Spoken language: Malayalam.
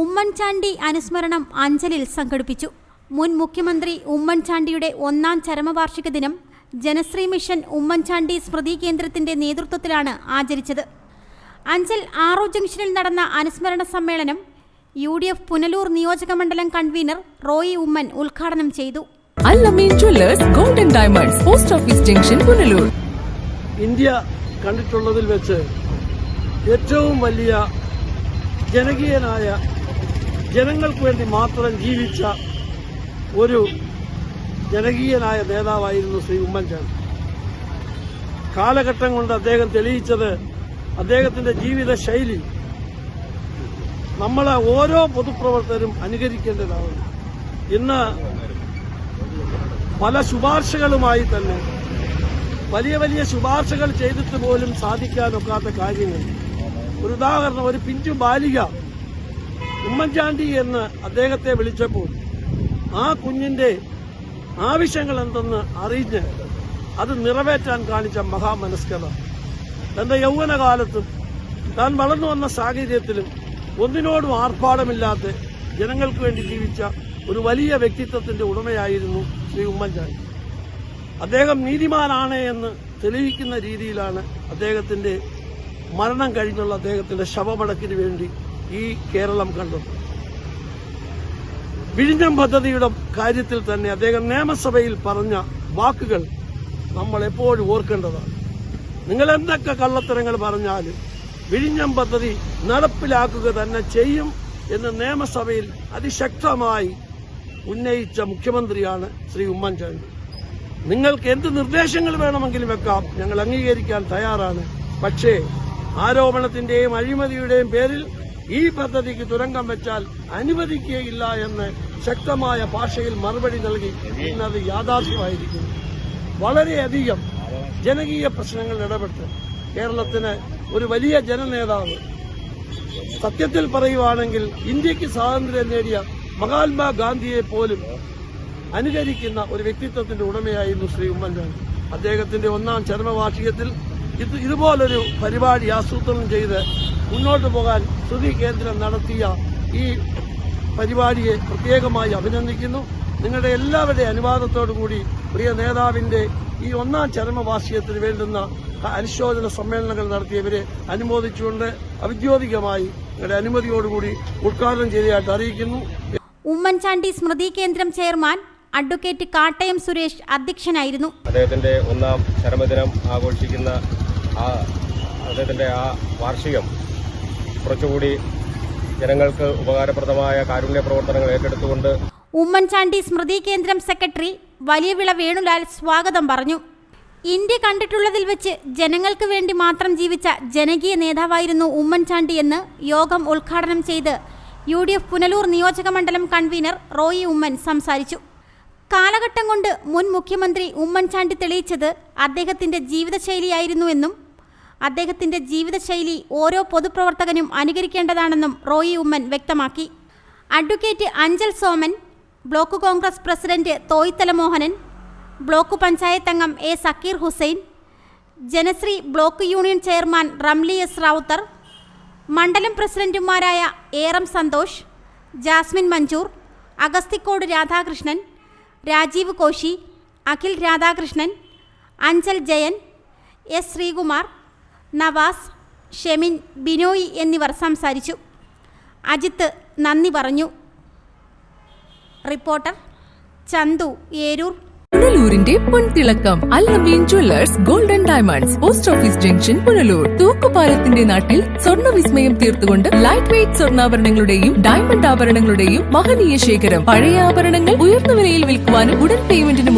ഉമ്മൻചാണ്ടി അനുസ്മരണം അഞ്ചലിൽ സംഘടിപ്പിച്ചു. മുൻ മുഖ്യമന്ത്രി ഉമ്മൻചാണ്ടിയുടെ ഒന്നാം ചരമവാർഷിക ദിനം ജനശ്രീ മിഷൻ ഉമ്മൻചാണ്ടി സ്മൃതി കേന്ദ്രത്തിന്റെ നേതൃത്വത്തിലാണ് ആചരിച്ചത്. അഞ്ചൽ ആറോ ജംഗ്ഷനിൽ നടന്ന അനുസ്മരണ സമ്മേളനം യു ഡി എഫ് പുനലൂർ നിയോജക മണ്ഡലം കൺവീനർ റോയി ഉമ്മൻ ഉദ്ഘാടനം ചെയ്തു. Golden diamonds post office junction Punalur. India കണ്ടിട്ടുള്ളതിൽ വെച്ച് ഏറ്റവും വലിയ ജനകീയനായ ജനങ്ങൾക്ക് വേണ്ടി മാത്രം ജീവിച്ച ഒരു ജനകീയനായ നേതാവായിരുന്നു ശ്രീ ഉമ്മൻചാണ്ടി. കാലഘട്ടം കൊണ്ട് അദ്ദേഹം തെളിയിച്ചത് അദ്ദേഹത്തിന്റെ ജീവിത ശൈലി നമ്മളെ ഓരോ പൊതുപ്രവർത്തകരും അനുകരിക്കേണ്ടതാണ്. ഇന്ന് പല ശുപാർശകളുമായി തന്നെ വലിയ വലിയ ശുപാർശകൾ ചെയ്തിട്ട് പോലും സാധിക്കാനൊക്കാത്ത കാര്യങ്ങൾ. ഒരു ഉദാഹരണം ഒരു പിഞ്ചു ബാലിക ഉമ്മൻചാണ്ടി എന്ന് അദ്ദേഹത്തെ വിളിച്ചപ്പോൾ ആ കുഞ്ഞിന്റെ ആവശ്യങ്ങൾ എന്തെന്ന് അറിഞ്ഞ് അത് നിറവേറ്റാൻ കാണിച്ച മഹാമനസ്കത. തന്റെ യൗവനകാലത്തും താൻ വളർന്നു വന്ന സാഹചര്യത്തിലും ഒന്നിനോടും ആർഭാടമില്ലാത്ത ജനങ്ങൾക്ക് വേണ്ടി ജീവിച്ച ഒരു വലിയ വ്യക്തിത്വത്തിന്റെ ഉടമയായിരുന്നു ശ്രീ ഉമ്മൻചാണ്ടി. അദ്ദേഹം നീതിമാനാണ് എന്ന് തെളിയിക്കുന്ന രീതിയിലാണ് അദ്ദേഹത്തിന്റെ മരണം കഴിഞ്ഞുള്ള അദ്ദേഹത്തിന്റെ ശവമടക്കിന് വേണ്ടി ഈ കേരളം കണ്ടു. വിഴിഞ്ഞം പദ്ധതിയുടെ കാര്യത്തിൽ തന്നെ അദ്ദേഹം നിയമസഭയിൽ പറഞ്ഞ വാക്കുകൾ നമ്മൾ എപ്പോഴും ഓർക്കേണ്ടതാണ്. നിങ്ങൾ എന്തൊക്കെ കള്ളത്തരങ്ങൾ പറഞ്ഞാലും വിഴിഞ്ഞം പദ്ധതി നടപ്പിലാക്കുക തന്നെ ചെയ്യും എന്ന് നിയമസഭയിൽ അതിശക്തമായി ഉന്നയിച്ച മുഖ്യമന്ത്രിയാണ് ശ്രീ ഉമ്മൻചാണ്ടി. നിങ്ങൾക്ക് എന്ത് നിർദ്ദേശങ്ങൾ വേണമെങ്കിലും വെക്കാം. ഞങ്ങൾ അംഗീകരിക്കാൻ തയ്യാറാണ്. പക്ഷേ ആരോപണത്തിന്റെയും അഴിമതിയുടെയും പേരിൽ ഈ പദ്ധതിക്ക് തുരങ്കം വെച്ചാൽ അനുവദിക്കുകയില്ല എന്ന് ശക്തമായ ഭാഷയിൽ മറുപടി നൽകി ഇന്നത് യാഥാർത്ഥ്യമായിരിക്കുന്നു വളരെയധികം ജനകീയ പ്രശ്നങ്ങളിൽ ഇടപെട്ട് കേരളത്തിന് ഒരു വലിയ ജനനേതാവ്. സത്യത്തിൽ പറയുവാണെങ്കിൽ ഇന്ത്യയ്ക്ക് സ്വാതന്ത്ര്യം നേടിയ മഹാത്മാഗാന്ധിയെ പോലും അനുകരിക്കുന്ന ഒരു വ്യക്തിത്വത്തിന്റെ ഉടമയായിരുന്നു ശ്രീ ഉമ്മൻചാണ്ടി. അദ്ദേഹത്തിന്റെ ഒന്നാം ചരമവാർഷികത്തിൽ ഇത് ഇതുപോലൊരു പരിപാടി ആസൂത്രണം ചെയ്ത് മുന്നോട്ട് പോകാൻ ശ്രുതി കേന്ദ്രം നടത്തിയ ഈ പരിപാടിയെ പ്രത്യേകമായി അഭിനന്ദിക്കുന്നു. നിങ്ങളുടെ എല്ലാവരുടെയും അനുവാദത്തോടു കൂടി പ്രിയ നേതാവിന്റെ ഈ ഒന്നാം ചരമവാർഷികത്തിന് വേണ്ടുന്ന അനുശോചന സമ്മേളനങ്ങൾ നടത്തിയവരെ അനുമോദിച്ചുകൊണ്ട് ഔദ്യോഗികമായി നിങ്ങളുടെ അനുമതിയോടുകൂടി ഉദ്ഘാടനം ചെയ്തതായിട്ട് അറിയിക്കുന്നു. ഉമ്മൻചാണ്ടി സ്മൃതി കേന്ദ്രം ചെയർമാൻ അഡ്വക്കേറ്റ് കാട്ടയം സുരേഷ് അധ്യക്ഷനായിരുന്നു. അദ്ദേഹത്തിന്റെ ഒന്നാം ചരമദിനം ആഘോഷിക്കുന്ന ആ അദ്ദേഹത്തിന്റെ ആ വാർഷികം കുറച്ചുകൂടി ജനങ്ങൾക്ക് ഉപകാരപ്രദമായ കാരുണ്യ പ്രവർത്തനങ്ങൾ ഏറ്റെടുത്തുകൊണ്ട് ഉമ്മൻചാണ്ടി സ്മൃതി കേന്ദ്രം സെക്രട്ടറി വലിയവിള വേണുലാൽ സ്വാഗതം പറഞ്ഞു. ഇന്ത്യ കണ്ടിട്ടുള്ളതിൽ വെച്ച് ജനങ്ങൾക്ക് വേണ്ടി മാത്രം ജീവിച്ച ജനകീയ നേതാവായിരുന്നു ഉമ്മൻചാണ്ടി എന്ന് യോഗം ഉദ്ഘാടനം ചെയ്ത് യു ഡി എഫ് പുനലൂർ നിയോജകമണ്ഡലം കൺവീനർ റോയി ഉമ്മൻ സംസാരിച്ചു. കാലഘട്ടം കൊണ്ട് മുൻ മുഖ്യമന്ത്രി ഉമ്മൻചാണ്ടി തെളിയിച്ചത് അദ്ദേഹത്തിന്റെ ജീവിതശൈലിയായിരുന്നുവെന്നും അദ്ദേഹത്തിന്റെ ജീവിതശൈലി ഓരോ പൊതുപ്രവർത്തകനും അനുകരിക്കേണ്ടതാണെന്നും റോയി ഉമ്മൻ വ്യക്തമാക്കി. Advocate Anchal Soman block Congress president Thoythala Mohanan block panchayat അംഗം A Sakeer Hussain Janasree block union chairman Ramli S Ravuthar മണ്ഡലം പ്രസിഡന്റുമാരായ ഏറം സന്തോഷ് ജാസ്മിൻ മഞ്ചൂർ അഗസ്തിക്കോട് രാധാകൃഷ്ണൻ രാജീവ് കോശി അഖിൽ രാധാകൃഷ്ണൻ അഞ്ചൽ ജയൻ എസ് ശ്രീകുമാർ നവാസ് ഷെമിൻ ബിനോയ് എന്നിവർ സംസാരിച്ചു. അജിത്ത് നന്ദി പറഞ്ഞു. റിപ്പോർട്ടർ ചന്തു ഏരൂർ. പുനലൂരിന്റെ പൊൻതിളക്കം Allameen jewellers golden diamonds post office junction Punalur. തൂക്കുപാലത്തിന്റെ നാട്ടിൽ സ്വർണ വിസ്മയം തീർത്തുകൊണ്ട് ലൈറ്റ് വെയിറ്റ് സ്വർണാഭരണങ്ങളുടെയും ഡയമണ്ട് ആഭരണങ്ങളുടെയും മഹനീയ ശേഖരം. പഴയ ആഭരണങ്ങൾ ഉയർന്ന വിലയിൽ വിൽക്കുവാനും ഉടൻ പേയ്മെന്റിനുമുള്ള